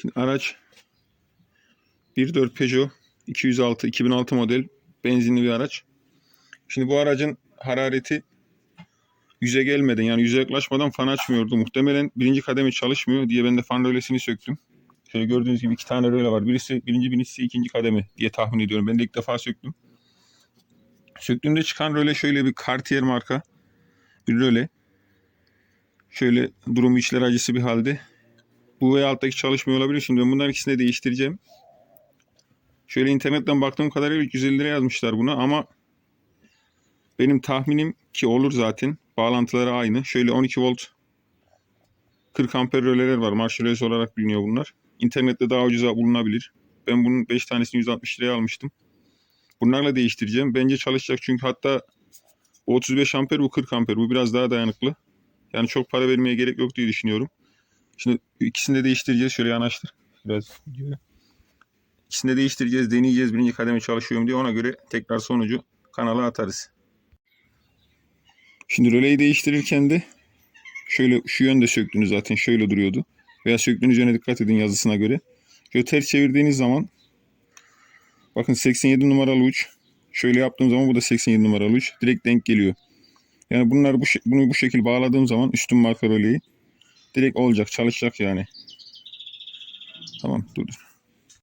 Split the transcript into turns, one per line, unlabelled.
Şimdi araç 1.4 Peugeot 206 2006 model benzinli bir araç. Şimdi bu aracın harareti yüze gelmeden yani yüze yaklaşmadan fan açmıyordu. Muhtemelen birinci kademe çalışmıyor diye ben de fan rölesini söktüm. Şöyle gördüğünüz gibi iki tane röle var. Birisi birinci birincisi ikinci kademe diye tahmin ediyorum. Ben de ilk defa söktüm. Söktüğümde çıkan röle şöyle bir Cartier marka bir röle. Şöyle durumu içler acısı bir halde. Bu ve alttaki çalışmıyor olabilir. Şimdi ben bunların ikisini de değiştireceğim. Şöyle internetten baktığım kadarıyla 350 lira yazmışlar buna ama benim tahminim ki olur zaten. Bağlantıları aynı. Şöyle 12 volt 40 amper röleler var. Marş rölesi olarak biliniyor bunlar. İnternette daha ucuza bulunabilir. Ben bunun 5 tanesini 160 liraya almıştım. Bunlarla değiştireceğim. Bence çalışacak çünkü hatta bu 35 amper bu 40 amper. Bu biraz daha dayanıklı. Yani çok para vermeye gerek yok diye düşünüyorum. Şimdi ikisini de değiştireceğiz. Şöyle yanaştır. Biraz videoya. İkisini de değiştireceğiz. Deneyeceğiz. Birinci kademe çalışıyorum diye. Ona göre tekrar sonucu kanala atarız. Şimdi röleyi değiştirirken de şöyle şu yönde söktüğünüz zaten şöyle duruyordu. Veya söktüğünüz yöne dikkat edin yazısına göre. Şöyle ters çevirdiğiniz zaman bakın 87 numaralı uç. Şöyle yaptığım zaman bu da 87 numaralı uç. Direkt denk geliyor. Yani bunlar bu bunu bu şekil bağladığım zaman üstün marka röleyi direkt olacak, çalışacak yani. Tamam, dur.